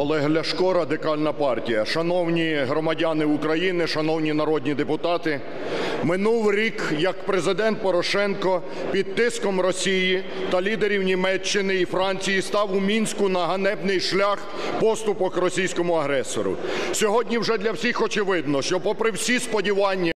Олег Ляшко, Радикальна партія. Шановні громадяни України, шановні народні депутати, минув рік, як Президент Порошенко під тиском Росії та лідерів Німеччини і Франції став у Мінську на ганебний шлях поступок російському агресору. Сьогодні вже для всіх очевидно, що попри всі сподівання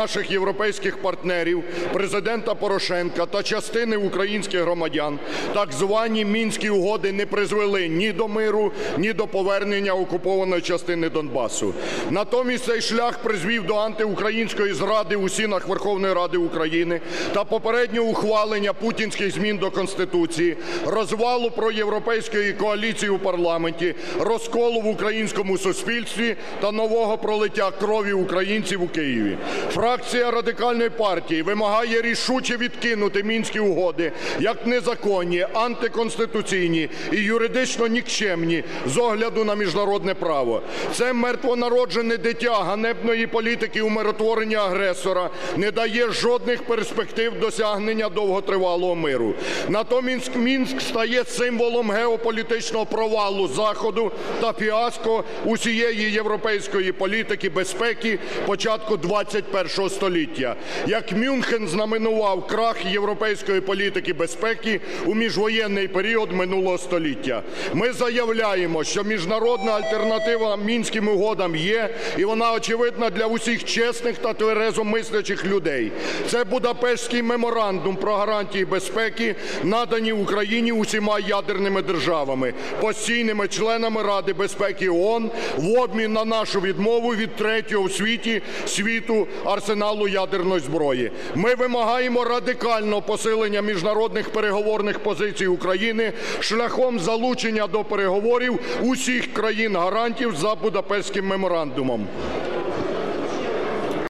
наших європейських партнерів, Президента Порошенка та частини українських громадян так звані Мінські угоди не призвели ні до миру, ні до повернення окупованої частини Донбасу. Натомість цей шлях призвів до антиукраїнської зради у стінах Верховної Ради України та попереднього ухвалення путінських змін до Конституції, розвалу проєвропейської коаліції у парламенті, розколу в українському суспільстві та нового пролиття крові українців у Києві. Фракція Радикальної партії вимагає рішуче відкинути Мінські угоди як незаконні, антиконституційні і юридично нікчемні з огляду на міжнародне право. Це мертвонароджене дитя ганебної політики умиротворення агресора не дає жодних перспектив досягнення довготривалого миру. Натомість Мінськ стає символом геополітичного провалу Заходу та фіаско усієї європейської політики безпеки початку 21 століття. Як Мюнхен знаменував крах європейської політики безпеки у міжвоєнний період минулого століття. Ми заявляємо, що міжнародна альтернатива Мінським угодам є, і вона очевидна для усіх чесних та тверезомислячих людей. Це Будапештський меморандум про гарантії безпеки, надані Україні усіма ядерними державами, постійними членами Ради безпеки ООН в обмін на нашу відмову від третього в світі світу арсеналу ядерної зброї. Ми вимагаємо радикального посилення міжнародних переговорних позицій України шляхом залучення до переговорів усіх країн-гарантів за Будапештським меморандумом.